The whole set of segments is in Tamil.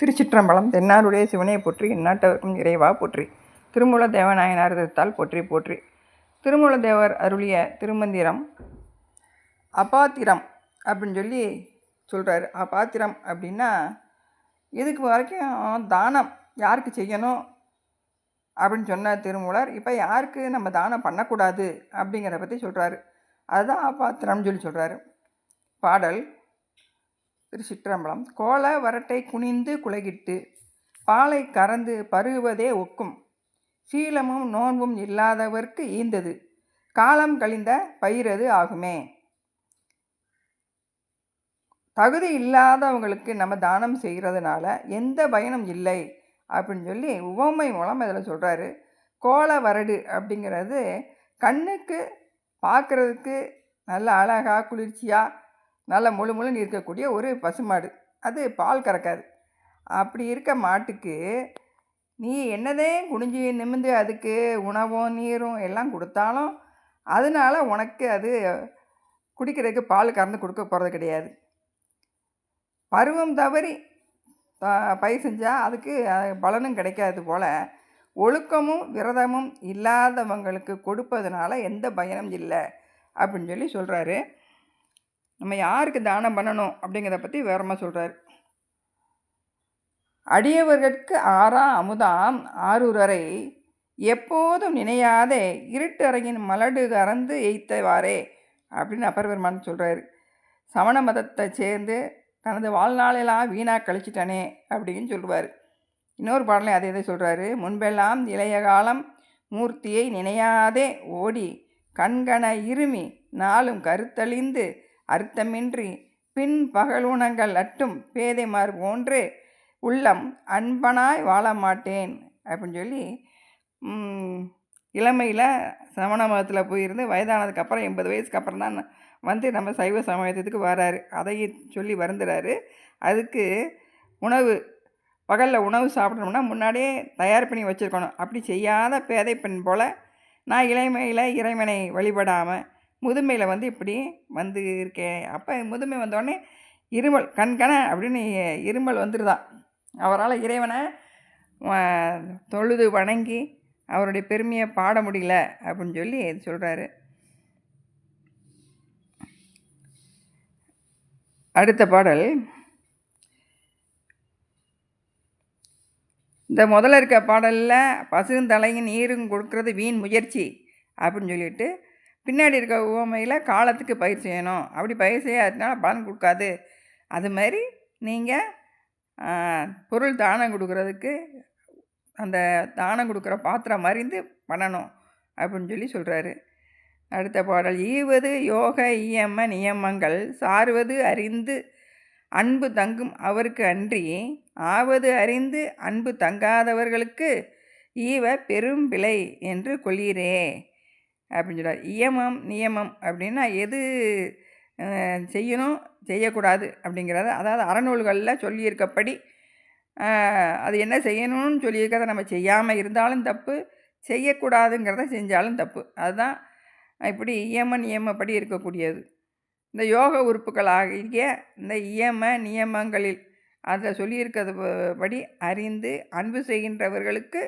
திருச்சிற்றம்பலம் தென்னாருடைய சிவனை போற்றி எந்நாட்டவர்க்கும் இறைவா போற்றி. திருமூல தேவநாயனார் திருத்தால் போற்றி போற்றி. திருமூல தேவர் அருளிய திருமந்திரம் அபாத்திரம் அப்படின்னு சொல்லி சொல்கிறாரு அபாத்திரம் அப்படின்னா இதுக்கு வரைக்கும் தானம் யாருக்கு செய்யணும் அப்படின்னு சொன்ன திருமூலர் இப்போ யாருக்கு நம்ம தானம் பண்ணக்கூடாது அப்படிங்கிறத பற்றி சொல்கிறாரு அதுதான் அபாத்திரம்னு சொல்லி சொல்கிறாரு பாடல் திருச்சிற்றம்பலம். கோல வரட்டை குனிந்து குலகிட்டு பாலை கறந்து பருகுவதே ஒக்கும். சீலமும் நோன்பும் இல்லாதவர்க்கு ஈந்தது. காலம் கழிந்த பயிரது ஆகுமே. தகுதி இல்லாதவங்களுக்கு நம்ம தானம் செய்கிறதுனால எந்த பயனும் இல்லை. அப்படின்னு சொல்லி உவமை மூலம் இதில் சொல்கிறாரு கோல வரடு அப்படிங்கிறது கண்ணுக்கு பார்க்குறதுக்கு நல்ல அழகாக குளிர்ச்சியாக நல்ல முழு முழுன்னு இருக்கக்கூடிய ஒரு பசுமாடு. அது பால் கறக்காது. அப்படி இருக்க மாட்டுக்கு நீ என்னதே குனிஞ்சு நிமிந்து அதுக்கு உணவும் நீரும் எல்லாம் கொடுத்தாலும் அதனால உனக்கு அது குடிக்கிறதுக்கு பால் கறந்து கொடுக்க போகிறது கிடையாது. பருவம் தவறி பயிர் செஞ்சால் அதுக்கு பலனும் கிடைக்காது போல் ஒழுக்கமும் விரதமும் இல்லாதவங்களுக்கு கொடுப்பதுனால எந்த பயனும் இல்லை அப்படின்னு சொல்லி சொல்கிறாரு நம்ம யாருக்கு தானம் பண்ணணும் அப்படிங்கிறத பற்றி விவரமாக சொல்கிறார் அடியவர்களுக்கு ஆறா அமுதாம் ஆரூரரை எப்போதும் நினையாதே இருட்டறையின் மலடு கறந்து எய்த்தவாரே அப்படின்னு அப்பர் பெருமான் சமண மதத்தை சேர்ந்து தனது வாழ்நாளெல்லாம் வீணாக கழிச்சிட்டானே அப்படின்னு சொல்லுவார். இன்னொரு பாடலையும் அதே இதை சொல்கிறாரு முன்பெல்லாம் இளைய காலம் மூர்த்தியை நினையாதே ஓடி கண்கண இருமி நாளும் கருத்தழிந்து அர்த்தமின்றி பின் பகலுணங்கள் அட்டும் பேதைமார் போன்று உள்ளம் அன்பனாய் வாழ மாட்டேன் அப்படின்னு சொல்லி இளமையில் சமண மதத்தில் போயிருந்து வயதானதுக்கப்புறம் எண்பது வயசுக்கு அப்புறம் தான் வந்து நம்ம சைவ சமயத்துக்கு வராரு. அதையும் சொல்லி வருந்துறாரு. அதுக்கு உணவு பகலில் உணவு சாப்பிடணும்னா முன்னாடியே தயார் பண்ணி வச்சுருக்கணும். அப்படி செய்யாத பேதை பெண் போல் நான் இளமையில் இறைவனை வழிபடாமல் முதுமையில் வந்து இப்படி வந்து இருக்கேன் அப்போ முதுமை வந்தோடனே இருமல் கண்கண அப்படின்னு இருமல் வந்துடுதான் அவரால் இறைவனை தொழுது வணங்கி அவருடைய பெருமையை பாட முடியல அப்படின்னு சொல்லி சொல்கிறாரு அடுத்த பாடல். இந்த முதல்ல இருக்க பாடலில் பசுந்தலையும் நீரும் கொடுக்கறது வீண் முயற்சி அப்படின்னு சொல்லிட்டு பின்னாடி இருக்க உவமையில் காலத்துக்கு பயிர் செய்யணும். அப்படி பயிர் செய்யாததுனால பலன் கொடுக்காது. அது மாதிரி நீங்கள் பொருள் தானம் கொடுக்குறதுக்கு அந்த தானம் கொடுக்குற பாத்திரம் மறிந்து பண்ணணும் அப்படின்னு சொல்லி சொல்கிறாரு அடுத்த பாடல் ஈவது யோக இயம நியமங்கள் சார்வது அறிந்து அன்பு தங்கும் அவருக்கு அன்றி ஆவது அறிந்து அன்பு தங்காதவர்களுக்கு ஈவ பெரும் பிழை என்று கொள்ளீரே அப்படின்னு சொல்கிறார் இயமம் நியமம் அப்படின்னா எது செய்யணும் செய்யக்கூடாது அப்படிங்கிறத அதாவது அறநூல்களில் சொல்லியிருக்கப்படி அது என்ன செய்யணும்னு சொல்லியிருக்கிறத நம்ம செய்யாமல் இருந்தாலும் தப்பு செய்யக்கூடாதுங்கிறத செஞ்சாலும் தப்பு. அதுதான் இப்படி இயம நியமப்படி இருக்கக்கூடியது. இந்த யோக உறுப்புகள் ஆகிய இந்த இயம நியமங்களில் அதை சொல்லியிருக்கிறது படி அறிந்து அன்பு செய்கின்றவர்களுக்கு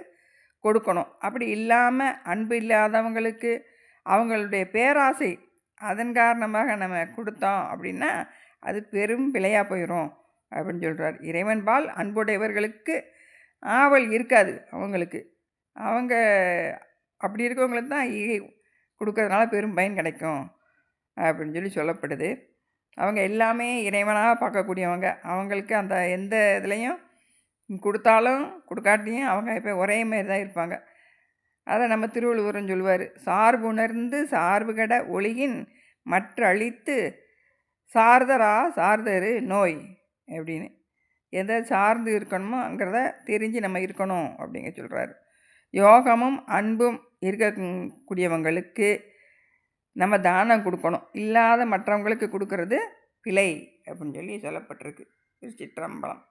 கொடுக்கணும். அப்படி இல்லாமல் அன்பு இல்லாதவங்களுக்கு அவங்களுடைய பேராசை அதன் காரணமாக நம்ம கொடுத்தோம் அப்படின்னா அது பெரும் பிழையாக போயிடும் அப்படின்னு சொல்கிறார் இறைவன்பால் அன்புடையவர்களுக்கு ஆவல் இருக்காது அவங்களுக்கு. அவங்க அப்படி இருக்கவங்களுக்கு தான் கொடுக்கறதுனால பெரும் பயன் கிடைக்கும் அப்படின்னு சொல்லி சொல்லப்படுது. அவங்க எல்லாமே இறைவனாக பார்க்கக்கூடியவங்க. அவங்களுக்கு அந்த எந்த இதுலேயும் கொடுத்தாலும் கொடுக்காட்டியும் அவங்க இப்போ ஒரே மாரி தான் இருப்பாங்க. அதை நம்ம திருவள்ளுவரும் சொல்லுவார். சார்பு உணர்ந்து சார்பு கட ஒளியின் மற்ற அழித்து சார்தரா சார்தரு நோய் அப்படின்னு. எதை சார்ந்து இருக்கணுமோங்கிறத தெரிஞ்சு நம்ம இருக்கணும் அப்படிங்க சொல்கிறாரு யோகமும் அன்பும் இருக்கக்கூடியவங்களுக்கு நம்ம தானம் கொடுக்கணும். இல்லாத மற்றவங்களுக்கு கொடுக்கறது பிழை அப்படின்னு சொல்லி சொல்லப்பட்டிருக்கு. திருச்சிற்றம்பலம்.